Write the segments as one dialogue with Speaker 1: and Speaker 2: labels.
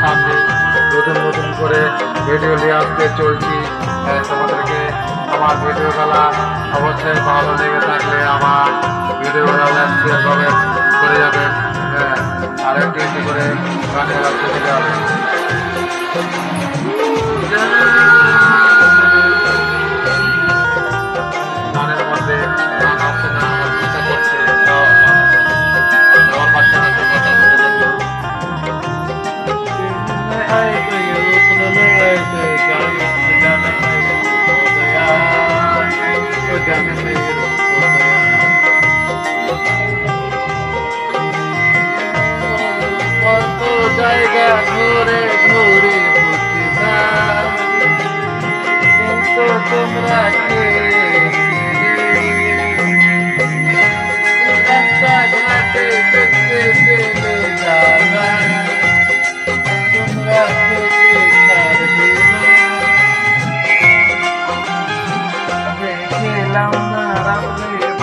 Speaker 1: সামনে নতুন নতুন করে ভিডিও নিয়ে আসতে চলছি। তোমাদেরকে আমার ভিডিওগুলা অবশ্যই ভালো লেগে থাকলে আমার ভিডিওগুলা শেয়ার করে করে যাবেন আর একটু একটু করে গানের আসতে যাবে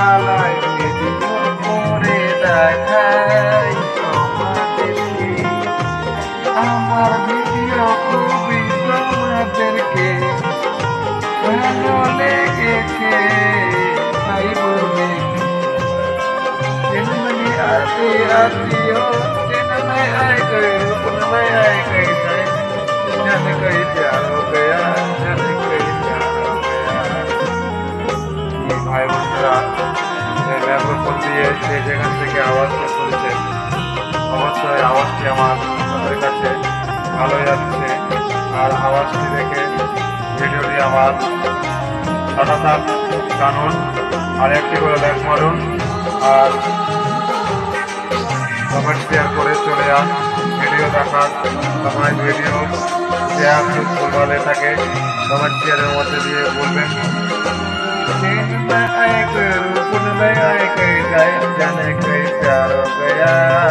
Speaker 1: আমায় করে দেখাই আমার ভিডিও খুবই তোমাদেরকে ভালো লেগেছে তাই বলে এমনি আতি আতিও দিয়ে যে যেখান থেকে আওয়াজটা শুনছেন অবশ্যই আওয়াজটি আমার আপনাদের কাছে ভালো যাচ্ছে আর আওয়াজটি দেখে ভিডিওটি আমার হঠাৎ কানুন, আর একটি করে লাইক মারুন আর কমেন্ট শেয়ার করে চলে যান, ভিডিও দেখার সময় ভিডিও শেয়ার ভুলভালে থাকে। কমেন্ট শেয়ারের মধ্যে দিয়ে বলবেন जाने कहीं प्यार हो गया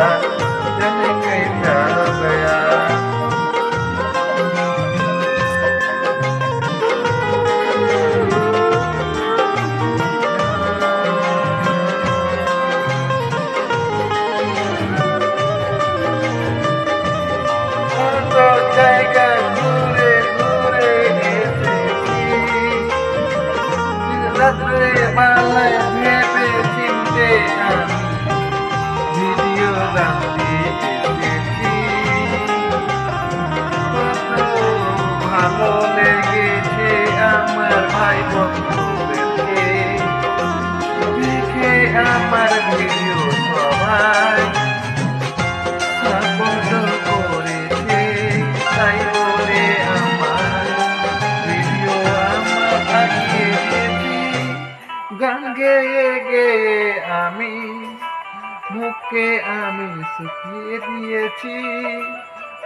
Speaker 1: মুখে আমি শুকিয়ে দিয়েছি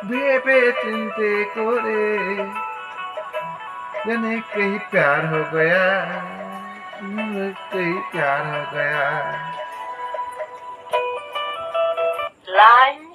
Speaker 1: ভেবে চিনতে করে जाने कहीं प्यार हो गया कहीं प्यार हो गया
Speaker 2: Line